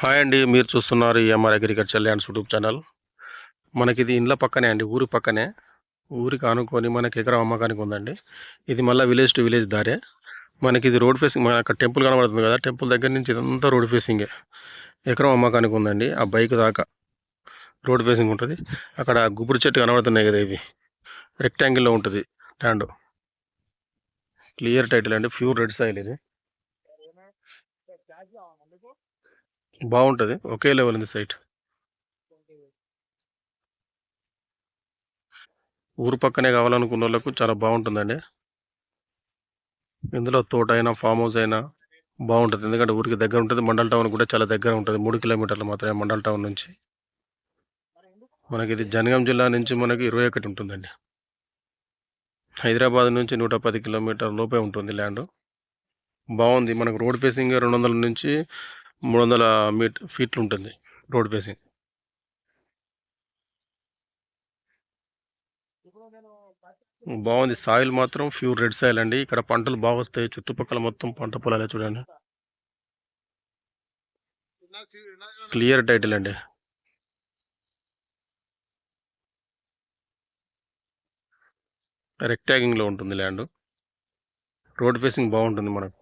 Hi అండి మీరు చూస్తున్నారు M R agriculture lands YouTube channel మనకి ఇది ఇండ్ల పక్కనే అండి ఊరి పక్కనే. ఊరికి ఆనుకొని మనకి ఎకరం అమ్మకానికి ఉందండి. ఇది మళ్ళీ విలేజ్ టు విలేజ్ దారే. మనకి ఇది రోడ్ ఫేసింగ్ మన టెంపుల్ కనబడుతుంది కదా టెంపుల్ దగ్గర నుంచి ఇదంతా రోడ్ ఫేసింగే ఎకరం అమ్మకానికి ఉందండి ఆ బైక్ దాకా రోడ్ ఫేసింగ్ ఉంటుంది. అక్కడ గుబురు చెట్టు కనబడుతున్నాయి కదా ఇవి. రెక్టాంగిల్లో ఉంటుంది ల్యాండ్ క్లియర్ టైటిల్ అండి ప్యూర్ రెడ్ సాయిల్ ఇది. బాగుంటుంది. ఒకే లెవెల్ ఉంది సైట్. ఊరు పక్కనే కావాలనుకున్న వాళ్ళకు చాలా బాగుంటుందండి. ఇందులో తోట అయినా ఫామ్ హౌస్ అయినా బాగుంటుంది. ఎందుకంటే ఊరికి దగ్గర ఉంటుంది. మండల్ టౌన్ కూడా చాలా దగ్గర ఉంటుంది. మూడు కిలోమీటర్లు మాత్రమే మండల్ టౌన్ నుంచి. మనకి ఇది జనగాం జిల్లా నుంచి మనకి ఇరవై ఒకటి ఉంటుందండి. హైదరాబాద్ నుంచి నూట పది కిలోమీటర్ లోపే ఉంటుంది ల్యాండ్. బాగుంది. మనకు రోడ్ ఫేసింగ్ రెండు వందల నుంచి మూడు వందల మీట్ ఫీట్లు ఉంటుంది రోడ్ ఫేసింగ్. బాగుంది. సాయిల్ మాత్రం ప్యూర్ రెడ్ సాయిల్ అండి. ఇక్కడ పంటలు బాగా వస్తాయి. చుట్టుపక్కల మొత్తం పంట పొలాలే చూడండి. క్లియర్ టైటిల్ అండి. రెక్టాగింగ్లో ఉంటుంది ల్యాండ్. రోడ్ ఫేసింగ్ బాగుంటుంది మనకు.